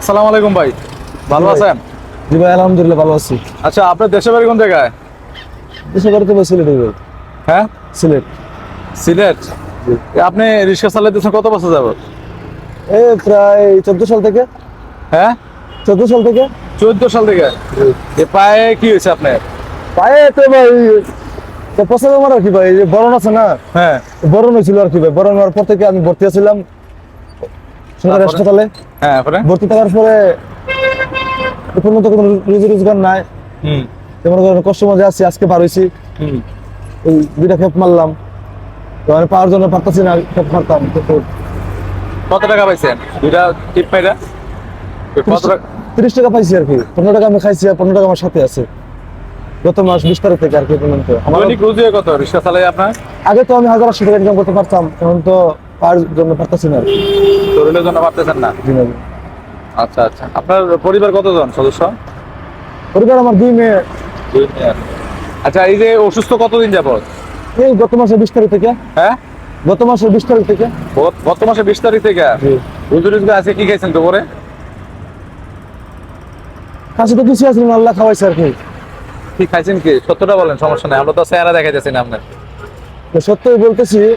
আসসালামু আলাইকুম ভাই ভালো আছেন? জি ভাই আলহামদুলিল্লাহ ভালো আছি। আচ্ছা আপনার দেশের বাড়ি কোন জায়গায়? দেশে বাড়িতে ভাই সিলেট ভাই। হ্যাঁ? সিলেট। সিলেট? এ, আপনি রিক্সা চালাইতেছেন কত বছর যাবত? এই প্রায় চোদ্দ সাল থেকে। হ্যাঁ? চোদ্দ সাল থেকে। চোদ্দ সাল থেকে? এ পায়ে কি হয়েছে আপনার? পায়ে তো ভাই তো পছন্দ আমার আর কি ভাই বরণ আছে না? হ্যাঁ। বরণ হয়েছিল আর কি ভাই বরণ হওয়ার পর থেকে আমি ভর্তি আছিলাম। সরকারি হাসপাতালে হ্যাঁ ভর্তি থাকার পরে কোনো রুজি রোজগার নাই। মনে করেন কষ্ট আছি আজকে হয়েছি হুম। দুইটা খেপ মারলাম। পাওয়ার জন্য পারতাছি না খেপ মারতাম কত টাকা পাইছেন? দুইটা টিপ পাইরা তিরিশ টাকা? পাইছি আর কি। পনেরো টাকা আমি খাইছি আর পনেরো টাকা আমার সাথে আছে। গত মাস বিশ তারিখ থেকে আর কি পর্যন্ত। আমার কত? রিক্সা চালাই আপনার? আগে তো আমি হাজার আটশো টাকা ইনকাম করতে পারতাম এখন তো পাওয়ার জন্য পারতাছি না আর কি। শরীরের জন্য পারতেছেন না? জি না। আচ্ছা আচ্ছা। আপনার পরিবার কতজন সদস্য? পরিবার আমার দুই মেয়ে। দুই মেয়ে। আচ্ছা এই যে অসুস্থ কতদিন যাবত এই গত মাসের বিশ তারিখ থেকে। হ্যাঁ? গত মাসের বিশ তারিখ থেকে। গত- গত মাসে বিশ তারিখ থেকে? জি। রোজগার আছে কি খাইছেন দুপুরে? কাছে তো কিছু আছে আল্লাহ খাওয়াইছে আর কি। কি খাইছেন কি? সত্যটা বলেন সমস্যা নাই। আমরা তো চেহারা দেখাইতেছি না আপনার তো সত্যই বলতেছি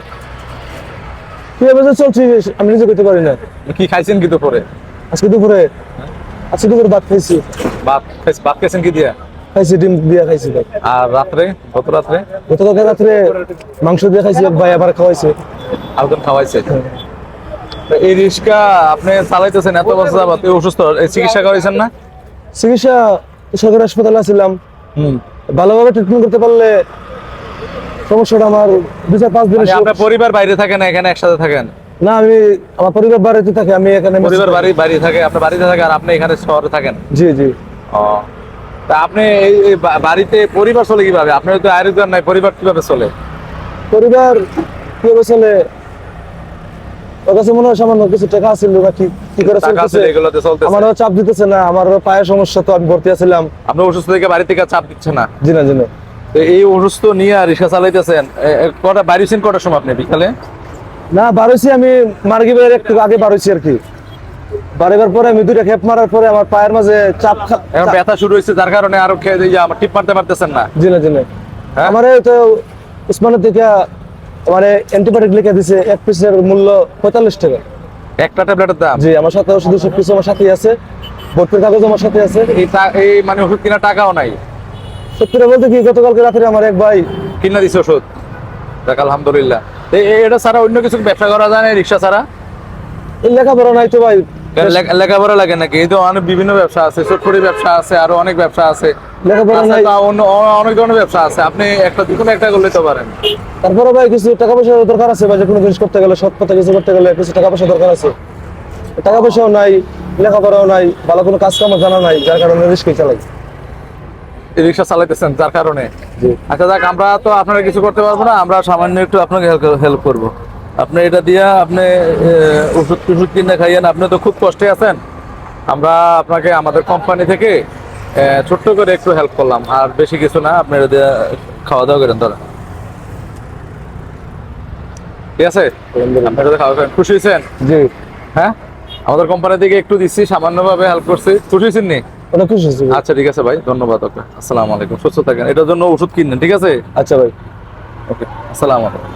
চলছি আমি নিজে করতে পারি না। কি খাইছেন কি দুপুরে? আজকে দুপুরে। আজকে দুপুরে ভাত খাইছি। ভাত খাইছ- ভাত খাইছেন কি দিয়া? খাইছি ডিম দিয়ে খাইছি ভাই আর রাত্রে? গত রাত্রে? রাত্রে মাংস দিয়ে খাইছি ভাই আবার খাওয়াইছে। আলগন খাওয়াইছে? এই রিক্সা আপনি চালাইতেছেন এত বছর যাবত অসুস্থ চিকিৎসা করাইছেন না? চিকিৎসা সরকারি হাসপাতালে আছিলাম। হুম। ভালোভাবে ট্রিটমেন্ট করতে পারলে সমস্যাটা আমার দু চার পাঁচ দিনে আপনার পরিবার বাইরে থাকে না এখানে একসাথে থাকেন? না আমি আমার পরিবার বাড়িতে থাকে আমি এখানে পরিবার বাড়ি বাড়ি থাকে আপনার বাড়িতে থাকে আর আপনি এখানে শহরে থাকেন? জি জি। ও। তা আপনি এই বাড়িতে পরিবার চলে কীভাবে? আপনার তো নাই পরিবার কীভাবে চলে? পরিবার কীভাবে চলে? ওর কাছে মনে হয় সামান্য কিছু টাকা আছিল না কি কি করে চলতেছে। এগুলোতে চলতেছে। আমারও চাপ দিতেছে না আমারও পায়ের সমস্যা তো আমি ভর্তি আছিলাম। আপনি অসুস্থ থেকে বাড়ি থেকে চাপ দিচ্ছে না? জি না জি না। তো এই অসুস্থ নিয়ে রিক্সা চালাইতেছেন কটা বাড়িছেন কটার সময় আপনি বিকালে? না বারোইছি আমি মার্গিবের একটু আগে বারোইছি আর কি। বাড়িবার পরে আমি দুইটা খেপ মারার পরে আমার পায়ের মাঝে চাপ এখন ব্যথা শুরু হয়েছে যার কারণে আরও খেয়ে দিয়ে আমার টিপ মারতে পারতেছেন না। জি না জি না। হ্যাঁ? আমার তো উসমানের থেকে মানে অ্যান্টিবায়োটিক লিখে দিছে এক পিসের মূল্য পঁয়তাল্লিশ টাকা। একটা ট্যাবলেটের দাম? জি আমার সাথে ওষুধ সব কিছু আমার সাথে আছে ভর্তির কাগজ আমার সাথে আছে। এই এই মানে ওষুধ কেনার টাকাও নাই? সত্যি কথা বলতে কি গতকালকে রাত্রে আমার এক ভাই কিনা দিছে ওষুধ? দেখ আলহামদুলিল্লাহ। এটা ছাড়া অন্য কিছু ব্যবসা করা যায় না রিক্সা ছাড়া? লেখাপড়া নাই তো ভাই। লেখাপড়া লাগে নাকি? এই তো অনেক বিভিন্ন ব্যবসা আছে ব্যবসা আছে আরও অনেক ব্যবসা আছে। লেখাপড়া নাই। অন্য অনেক ধরনের ব্যবসা আছে। আপনি একটা কোনো একটা করলে তো পারেন। তারপরে ভাই কিছু টাকা পয়সা দরকার আছে বা যে কোনো জিনিস করতে গেলে সৎ পথে কিছু করতে গেলে কিছু টাকা পয়সা দরকার আছে। টাকা পয়সাও নাই লেখাপড়াও নাই ভালো কোনো কাজ কাম জানা নাই যার কারণে রিস্কে চালাই। রিক্সা চালাইতেছেন যার কারণে। আচ্ছা দেখ আমরা তো আপনারা কিছু করতে পারব না আমরা সামান্য একটু আপনাকে হেল্প করব। আপনি এটা দিয়ে আপনি ওষুধ টষুধ কিনে খাইয়েন আপনি তো খুব কষ্টে আছেন। আমরা আপনাকে আমাদের কোম্পানি থেকে ছোট্ট করে একটু হেল্প করলাম আর বেশি কিছু না আপনি এটা দিয়ে খাওয়া দাওয়া করেন তারা ঠিক আছে? আপনি এটা খাওয়া করেন খুশি হয়েছেন? জি। হ্যাঁ? আমাদের কোম্পানি থেকে একটু দিচ্ছি সামান্যভাবে হেল্প করছি। খুশি হয়েছেন নি? অনেক খুশি হয়েছি আচ্ছা ঠিক আছে ভাই ধন্যবাদ ওকে। আসসালামু আলাইকুম। সুস্থ থাকেন। এটার জন্য ওষুধ কিনেন ঠিক আছে? আচ্ছা ভাই। ওকে আসসালামু আলাইকুম।